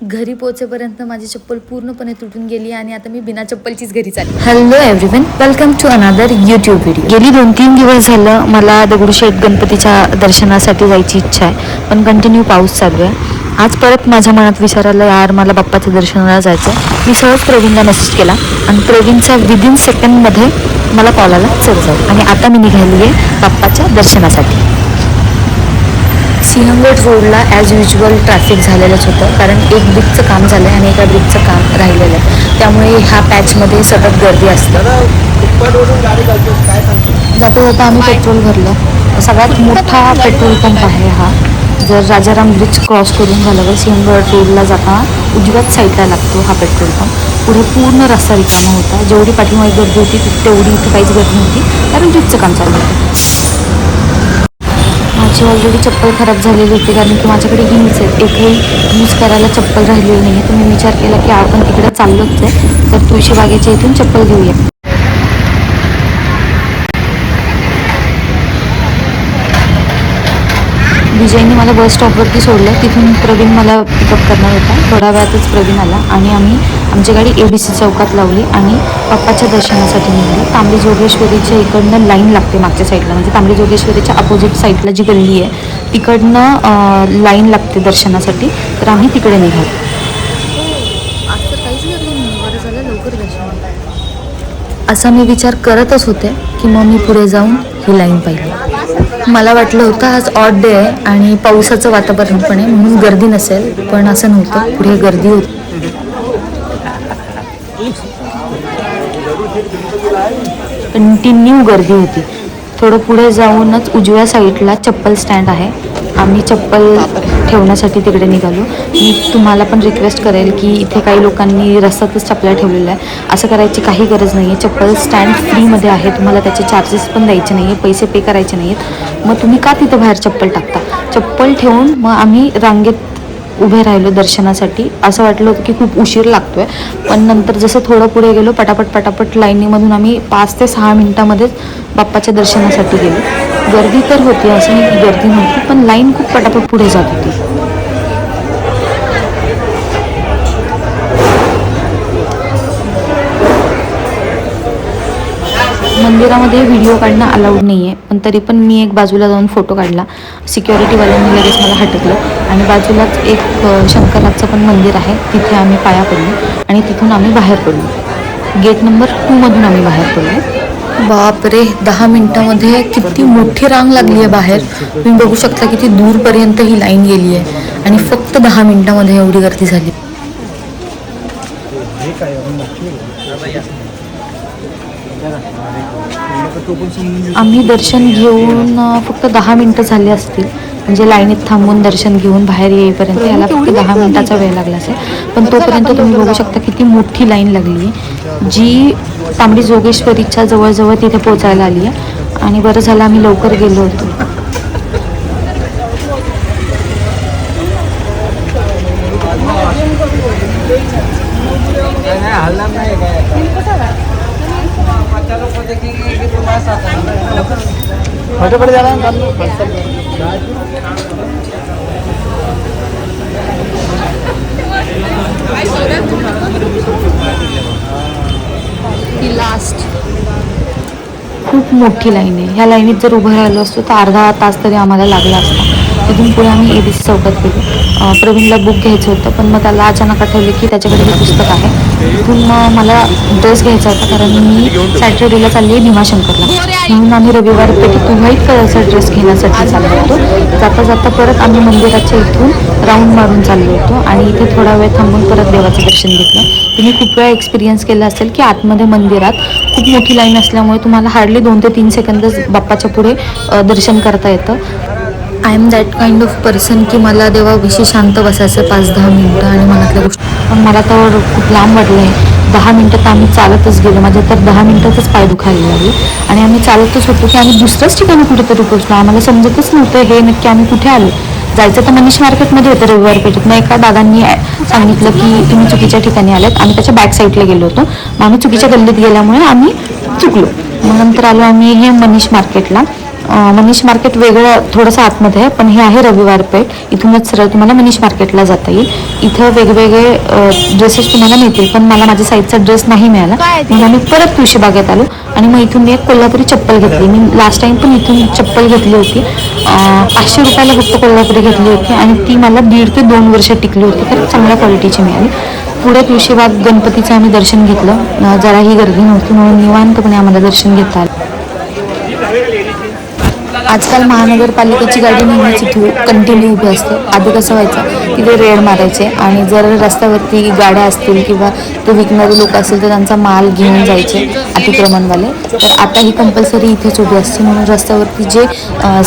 घरी पोहोचेपर्यंत माझी चप्पल पूर्णपणे तुटून गेली आणि आता मी बिना चप्पलचीच घरी चालली. Hello everyone welcome to another YouTube video गेली दोन तीन दिवस झालं मला दगडूशेठ गणपतीच्या दर्शनासाठी जायची इच्छा आहे पण कंटिन्यू पाऊस चालू आहे. आज परत माझ्या मनात विचारायला यार मला बाप्पाच्या दर्शनाला जायचं आहे मी सहज प्रवीणला मेसेज केला आणि प्रवीणचा विदिन सेकंडमध्ये मला कॉल आला चल जाऊ. आणि आता मी निघाली आहे बाप्पाच्या दर्शनासाठी. सिंहगड रोडला ॲज युजल ट्रॅफिक झालेलंच होतं. कारण एक ब्रिजचं काम झालं आहे आणि एका ब्रिजचं काम राहिलेलं आहे. त्यामुळे ह्या पॅचमध्ये सतत गर्दी असते. जाता जाता आम्ही पेट्रोल भरलं. सगळ्यात मोठा पेट्रोल पंप आहे हा. जर राजाराम ब्रिज क्रॉस करून झाल्यावर सिंहगड रोडला जाताना उजव्याच साईडला लागतो हा पेट्रोल पंप पुढे पूर्ण रस्ता रिकामा होता. जेवढी पाठीमागे गर्दी होती तेवढी इथे काहीच गर्दी नव्हती. कारण ब्रिजचं काम चालू होतं. माझी ऑलरेडी चप्पल खराब झालेली होती कारण की माझ्याकडे हिल्स आहेत. एकही यूज करायला चप्पल राहिलेली नाही. आहे तर मी विचार केला की आपण तिकडे चाललोच आहे. तर तुळशीबागेच्या इथून चप्पल घेऊया. मला बस स्टॉपवरती सोडलं. तिथून प्रवीण मला पिकअप करणार होता. थोड्या वेळातच प्रवीण आला आणि आम्ही आमची गाडी ए बी सी चौकात लावली आणि पप्पाच्या दर्शनासाठी निघाली. तांबडी जोगेश्वरीच्या इकडनं लाईन लागते मागच्या साईडला म्हणजे तांबडी जोगेश्वरीच्या अपोजिट साईडला जी गल्ली आहे तिकडनं लाईन लागते दर्शनासाठी. तर आम्ही तिकडे निघालो. असा मी विचार करतच होते की मग मी पुढे जाऊन ही लाईन पाहिली. मला वाटलं होतं आज ऑड डे आहे आणि पावसाचं वातावरण पण आहे म्हणून गर्दी नसेल पण असं नव्हतं. पुढे गर्दी होती. कंटिन्यू गर्दी होती. थोडं पुढे जाऊनच उजव्या साईडला चप्पल स्टँड आहे. आम्ही चप्पल ठेवण्यासाठी तिकडे निघालो. मी तुम्हाला पण रिक्वेस्ट करेल की इथे काही लोकांनी रस्त्यातच चपला ठेवलेल्या आहे असं करायची काही गरज नाही आहे चप्पल स्टँड फ्रीमध्ये आहे तुम्हाला त्याचे चार्जेस पण द्यायचे नाही आहे पैसे पे करायचे नाही आहेत मग तुम्ही का तिथं बाहेर चप्पल टाकता? चप्पल ठेवून मग आम्ही रांगेत उभे राहिलो दर्शनासाठी. असं वाटलं होतं की खूप उशीर लागतोय. पण नंतर जसं थोडं पुढे गेलो पटापट पटापट लाईनीमधून आम्ही पाच ते सहा मिनिटामध्येच बाप्पाच्या दर्शनासाठी गेलो. गर्दी तर होती असं नाही गर्दी नव्हती पण लाईन खूप पटापट पुढे जात होती. मंदिरामध्ये व्हिडिओ काढणं अलाउड नाही आहे पण तरी पण मी एक बाजूला जाऊन फोटो काढला. सिक्युरिटीवाल्यांनी लगेच मला हटकलं. आणि बाजूलाच एक शंकराचं पण मंदिर आहे तिथे आम्ही पाया पडलो. आणि तिथून आम्ही बाहेर पडलो. गेट नंबर टूमधून आम्ही बाहेर पडलो. बापरे दहा मिनिटामध्ये किती मोठी रांग लागली आहे बाहेर. तुम्ही बघू शकता किती दूरपर्यंत ही लाईन गेली आहे आणि फक्त दहा मिनिटामध्ये एवढी गर्दी झाली. आम्ही दर्शन घेऊन फक्त दहा मिनटं झाली असतील. म्हणजे लाईनीत थांबून दर्शन घेऊन बाहेर येईपर्यंत याला फक्त दहा मिनिटाचा वेळ लागला असेल. पण तोपर्यंत तुम्ही बघू शकता. किती मोठी लाईन लागली जी तांबडी जोगेश्वरीच्या जवळजवळ तिथे पोचायला आली आहे. आणि बरं झालं आम्ही लवकर गेलो होतो. ही लास्ट खूप मोठी लाईन आहे. ह्या लाईनीत जर उभं राहिलो असतो तर अर्धा तास तरी आम्हाला लागला असता. तिथून पुढे आम्ही ए बी सी चौकात गेलो. प्रवीणला बुक घ्यायचं होतं पण मग त्याला अचानक आठवले की त्याच्याकडे हे पुस्तक आहे. तिथून मग मला ड्रेस घ्यायचा होता कारण मी सॅटर्डेला चालली आहे भीमाशंकरला म्हणून आम्ही रविवार पेठी व्हाईट कलरचा ड्रेस घेण्यासाठी चाललो होतो. जाता जाता परत आम्ही मंदिराच्या इथून राऊंड मारून चाललो होतो आणि इथे थोडा वेळ थांबून परत देवाचं दर्शन घेतलं. तुम्ही खूप वेळा एक्सपिरियन्स केला असेल की आतमध्ये मंदिरात खूप मोठी लाईन असल्यामुळे तुम्हाला हार्डली दोन ते तीन सेकंदच बाप्पाच्या पुढे दर्शन करता येतं. I am that kind of person की मला देवाविषयी शांत बसायचं पाच दहा मिनिटं आणि मनातल्या गोष्टी पण मला तर खूप लांब वाटलं आहे दहा मिनटं तर आम्ही चालतच गेलो. माझ्या तर दहा मिनटातच पाय दुखायला लागले. आणि आम्ही चालतच होतो की आम्ही दुसऱ्याच ठिकाणी कुठेतरी पोहोचलो. आम्हाला समजतच नव्हतं हे नक्की आम्ही कुठे आलो. जायचं तर मनीष मार्केटमध्ये होतं रविवार पेठेत मग एका दादांनी सांगितलं की तुम्ही चुकीच्या ठिकाणी आल्यात आम्ही त्याच्या बॅक साईडला गेलो होतो. मग आम्ही चुकीच्या गल्लीत गेल्यामुळे आम्ही चुकलो. मग नंतर आलो आम्ही हे मनीष मार्केटला. मनीष मार्केट वेगळं थोडंसं आतमध्ये आहे पण हे आहे रविवार पेठ. इथूनच सरळ तुम्हाला मनीष मार्केटला जाता येईल. इथं वेगवेगळे ड्रेसेस तुम्हाला मिळतील पण मला माझ्या साईजचा ड्रेस नाही मिळाला. मग आम्ही परत तुळशी बागेत आलो आणि मग इथून मी एक कोल्हापुरी चप्पल घेतली. मी लास्ट टाइम पण इथून चप्पल घेतली होती. पाचशे रुपयाला फक्त कोल्हापुरी घेतली होती आणि ती मला दीड ते दोन वर्ष टिकली होती. तर चांगल्या क्वालिटीची मिळाली. पुढे तुळशीबाग गणपतीचं आम्ही दर्शन घेतलं. जराही गर्दी नव्हती म्हणून निवांतपणे आम्हाला दर्शन घेता आलं. आजकाल महानगरपालिकेची गाडी नेहमीच इथे कंटिन्यू उभी असते. आधी कसं व्हायचं तिथे रेड मारायचे आणि जर रस्त्यावरती गाड्या असतील किंवा ते विकणारे लोक असतील तर त्यांचा माल घेऊन जायचे अतिक्रमणवाले. तर आता ही कंपल्सरी इथेच उभी असते म्हणून रस्त्यावरती जे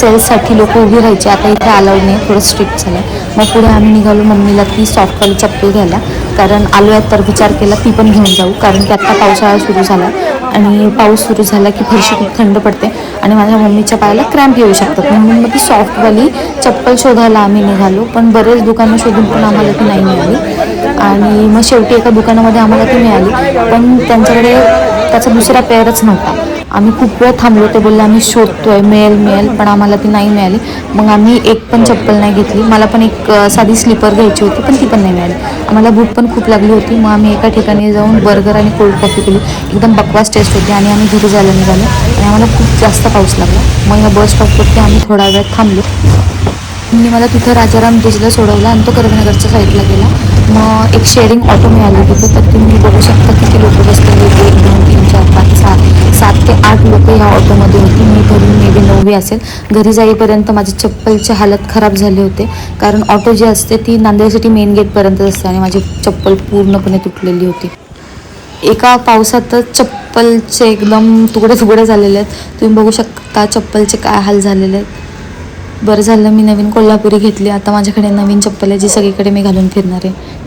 सेल्ससाठी लोक उभी राहायचे आता इथे अलाउड नाही थोडं स्ट्रिक्ट झालं मग पुढे आम्ही निघालो मम्मीला ती सॉफ्टवाली चप्पल घ्यायला. कारण आलो आहेत तर विचार केला ती पण घेऊन जाऊ. कारण की आत्ता पावसाळा सुरू झाला. आणि पाऊस सुरू झाला की फरशी खूप थंड पडते आणि माझ्या मम्मीच्या पायाला क्रॅम्प येऊ शकतात. म्हणून मग ती सॉफ्टवाली चप्पल शोधायला आम्ही निघालो पण बरेच दुकानं शोधून पण आम्हाला ती नाही मिळाली. आणि मग शेवटी एका दुकानामध्ये आम्हाला ती मिळाली. पण त्यांच्याकडे त्याचा दुसरा पेअरच नव्हता. आम्ही खूप वेळ थांबलो ते बोलले आम्ही शोधतोय मिळेल मिळेल पण आम्हाला ती नाही मिळाली. मग आम्ही एक पण चप्पल नाही घेतली. मला पण एक साधी स्लीपर घ्यायची होती पण ती पण नाही मिळाली. आम्हाला भूक पण खूप लागली होती. मग आम्ही एका ठिकाणी जाऊन बर्गर आणि कोल्ड कॉफी पिली एकदम बकवास टेस्ट होती आणि आम्ही घरी जायला निघालो. आणि आम्हाला खूप जास्त पाऊस लागला. मग या बस स्टॉपवरती आम्ही थोडा वेळ थांबलो. मी मला तिथं राजाराम ब्रिजला सोडवला आणि तो करगनगरच्या साईडला गेला. मग एक शेअरिंग ऑटो मिळाली तिथे तर तुम्ही बघू शकता किती लोक बसलेले होते एक दोन तीन चार पाच सात सात ते आठ लोक ह्या ऑटोमध्ये होती. मी घरून मे बी नववी असेल. घरी जाईपर्यंत माझी चप्पलची हालत खराब झाली होते. कारण ऑटो जी असते ती नांदेड सिटी मेन गेटपर्यंत असते आणि माझी चप्पल पूर्णपणे तुटलेली होती. एका पावसातच चप्पलचे एकदम तुकडे तुकडे झालेले आहेत. तुम्ही बघू शकता चप्पलचे काय हाल झालेले आहेत. बरं झालं मी नवीन कोल्हापुरी घेतली. आता माझ्याकडे नवीन चप्पल आहे जी सगळीकडे मी घालून फिरणार आहे.